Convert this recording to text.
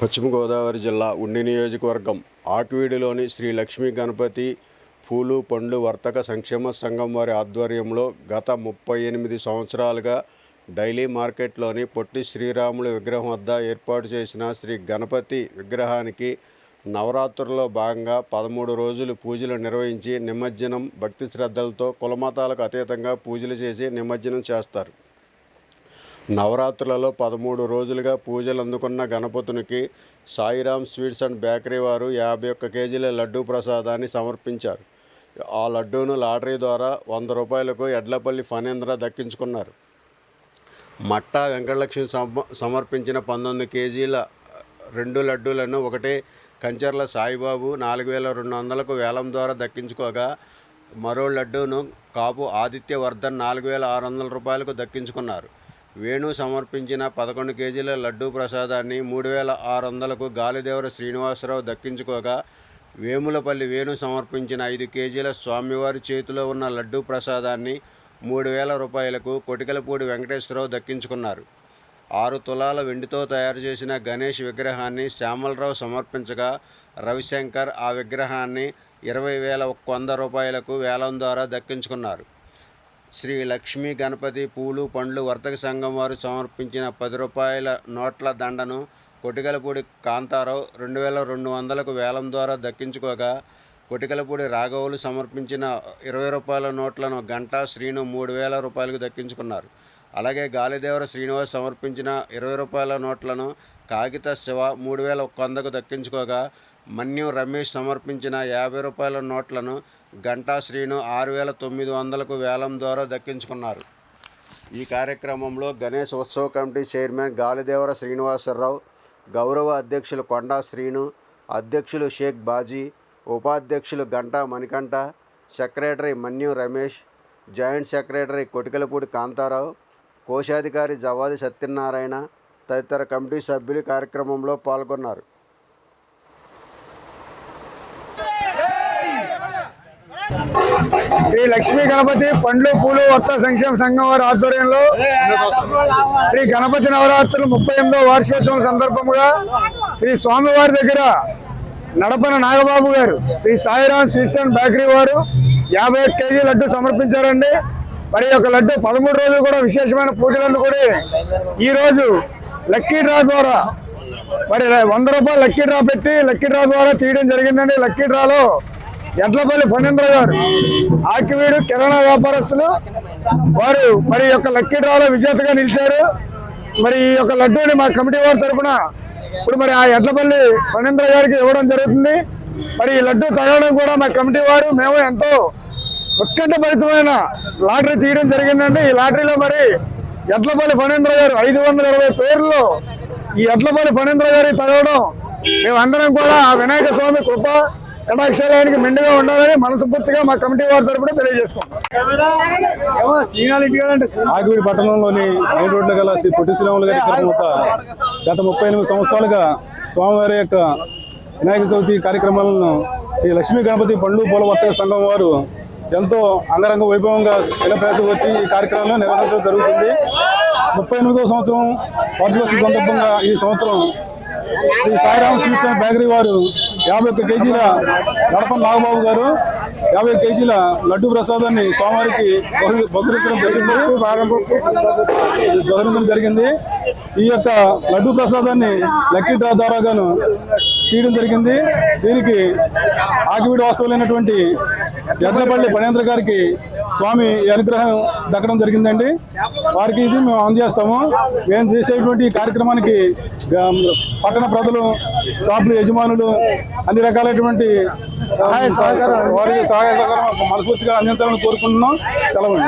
పశ్చిమ గోదావరి జిల్లా ఉండి నియోజకవర్గం ఆకివీడులోని శ్రీ లక్ష్మీ గణపతి పూలు పండ్లు వర్తక సంక్షేమ సంఘం వారి ఆధ్వర్యంలో గత ముప్పై ఎనిమిది సంవత్సరాలుగా డైలీ మార్కెట్లోని పొట్టి శ్రీరాములు విగ్రహం వద్ద ఏర్పాటు చేసిన శ్రీ గణపతి విగ్రహానికి నవరాత్రుల్లో భాగంగా పదమూడు రోజులు పూజలు నిర్వహించి నిమజ్జనం భక్తి శ్రద్ధలతో కులమతాలకు అతీతంగా పూజలు చేసి నిమజ్జనం చేస్తారు. నవరాత్రులలో పదమూడు రోజులుగా పూజలు అందుకున్న గణపతునికి సాయిరామ్ స్వీట్స్ అండ్ బేకరీ వారు యాభై ఒక్క కేజీల లడ్డూ ప్రసాదాన్ని సమర్పించారు. ఆ లడ్డూను లాటరీ ద్వారా వంద రూపాయలకు ఎడ్లపల్లి ఫణేంద్ర దక్కించుకున్నారు. మట్టా వెంకటలక్ష్మి సమ సమర్పించిన పంతొమ్మిది కేజీల రెండు లడ్డూలను ఒకటి కంచర్ల సాయిబాబు నాలుగు వేల రెండు వందలకు వేలం ద్వారా దక్కించుకోగా మరో లడ్డూను కాపు ఆదిత్యవర్ధన్ నాలుగు వేల ఆరు వందల రూపాయలకు దక్కించుకున్నారు. వేణు సమర్పించిన పదకొండు కేజీల లడ్డూ ప్రసాదాన్ని మూడు వేల ఆరు వందలకు గాలిదేవర శ్రీనివాసరావు దక్కించుకోగా వేములపల్లి వేణు సమర్పించిన ఐదు కేజీల స్వామివారి చేతిలో ఉన్న లడ్డూ ప్రసాదాన్ని మూడు వేల రూపాయలకు కొటికలపూడి వెంకటేశ్వరరావు దక్కించుకున్నారు. ఆరు తులాల వెండితో తయారు చేసిన గణేష్ విగ్రహాన్ని శ్యామలరావు సమర్పించగా రవిశంకర్ ఆ విగ్రహాన్ని ఇరవై వేల వంద రూపాయలకు వేలం ద్వారా దక్కించుకున్నారు. శ్రీ లక్ష్మీ గణపతి పూలు పండ్లు వర్తక సంఘం వారు సమర్పించిన పది రూపాయల నోట్ల దండను కొటికలపూడి కాంతారావు రెండు వేల రెండు వందలకు వేలం ద్వారా దక్కించుకోగా కొటికలపూడి రాఘవులు సమర్పించిన ఇరవై రూపాయల నోట్లను గంటా శ్రీను మూడు వేల రూపాయలకు దక్కించుకున్నారు. అలాగే గాలిదేవర శ్రీనివాస్ సమర్పించిన ఇరవై రూపాయల నోట్లను కాగిత శివ మూడు వేల వందకు దక్కించుకోగా మన్యం రమేష్ సమర్పించిన యాభై రూపాయల నోట్లను గంటా శ్రీను ఆరు వేల తొమ్మిది వందలకు వేలం ద్వారా దక్కించుకున్నారు. ఈ కార్యక్రమంలో గణేష్ ఉత్సవ కమిటీ చైర్మన్ గాలిదేవర శ్రీనివాసరావు గౌరవ అధ్యక్షులు కొండా శ్రీను అధ్యక్షులు షేక్ బాజీ ఉపాధ్యక్షులు Ganta Manikanta secretary Manyam Ramesh joint secretary Kotikalapudi Kantharao కోశాధికారి జవాది సత్యనారాయణ తదితర కమిటీ సభ్యులు కార్యక్రమంలో పాల్గొన్నారు. శ్రీ లక్ష్మీ గణపతి పండ్లు పూలు వర్త సంక్షేమ సంఘం వారి ఆధ్వర్యంలో శ్రీ గణపతి నవరాత్రులు ముప్పై ఎనిమిదో వార్షికోత్సవం సందర్భంగా శ్రీ స్వామివారి దగ్గర నడపన నాగబాబు గారు Sri Sairam sweets and bakery వారు యాభై కేజీ లడ్డు సమర్పించారండి. మరి ఒక యొక్క లడ్డు పదమూడు రోజులు కూడా విశేషమైన పూజలను కూడా ఈ రోజు లక్కీ డ్రా ద్వారా మరి వంద రూపాయలు లక్కీ డ్రా పెట్టి లక్కీ డ్రా ద్వారా తీయడం జరిగిందండి. లక్కీ డ్రాలో ఎడ్లపల్లి ఫణేంద్ర గారు ఆకివీడు కిరాణా వ్యాపారస్తులు. వారు మరి యొక్క లక్కీ డ్రాలో విజేతగా నిలిచారు. మరి ఈ యొక్క లడ్డూని మా కమిటీ వారి తరఫున ఇప్పుడు మరి ఆ ఎడ్లపల్లి ఫణేంద్ర గారికి ఇవ్వడం జరుగుతుంది. మరి ఈ లడ్డు తగలడం కూడా మా కమిటీ వారు మేము ఎంతో ఉత్కంఠభరితమైన లాటరీ తీయడం జరిగిందండి. ఈ లాటరీలో మరి ఎడ్లపల్లి ఫణేంద్ర గారు ఐదు వందల ఇరవై పేర్లలో ఈ ఎడ్లపల్లి ఫణేంద్ర గారి తగలడం మేమందరం కూడా ఆ వినాయక స్వామి కృప కటాక్షాలయానికి మెండుగా ఉండాలని మనస్ఫూర్తిగా మా కమిటీ వారి తరపున తెలియజేసుకుంటాం ఆగివిడి పట్టణంలోని మెయిన్ రోడ్లో గల శ్రీ పొట్టి శ్రీరాములు గారి గత ముప్పై ఎనిమిది సంవత్సరాలుగా స్వామివారి యొక్క వినాయక చవితి కార్యక్రమాలను శ్రీ లక్ష్మీ గణపతి పండ్లు పూల వర్తక సంఘం వారు ఎంతో అంగరంగ వైభవంగా ప్రజలు వచ్చి ఈ కార్యక్రమాలను నిర్వహించడం జరుగుతుంది. ముప్పై ఎనిమిదవ సంవత్సరం వార్షికోత్సవం సందర్భంగా ఈ సంవత్సరం Sri Sairama sweets and bakery వారు యాభై ఒక్క కేజీల గడప నాగబాబు గారు యాభై కేజీల లడ్డు ప్రసాదాన్ని స్వామివారికి బహు- జరిగింది. బహుకరించడం జరిగింది. ఈ యొక్క లడ్డు ప్రసాదాన్ని లక్కీ డ్రా ద్వారాగాను తీయడం జరిగింది. దీనికి ఆకివీడి వాస్తవులైనటువంటి ఎడ్లపల్లి పణేంద్ర గారికి స్వామి అనుగ్రహం దక్కడం జరిగిందండి. వారికి ఇది మేము అందజేస్తాము. మేము చేసేటువంటి కార్యక్రమానికి పట్టణ ప్రజలు షాపుల యజమానులు అన్ని రకాలైనటువంటి సహాయ సహకారం వారికి సహాయ సహకారం మనస్ఫూర్తిగా అందించాలని కోరుకుంటున్నాం. సెలవు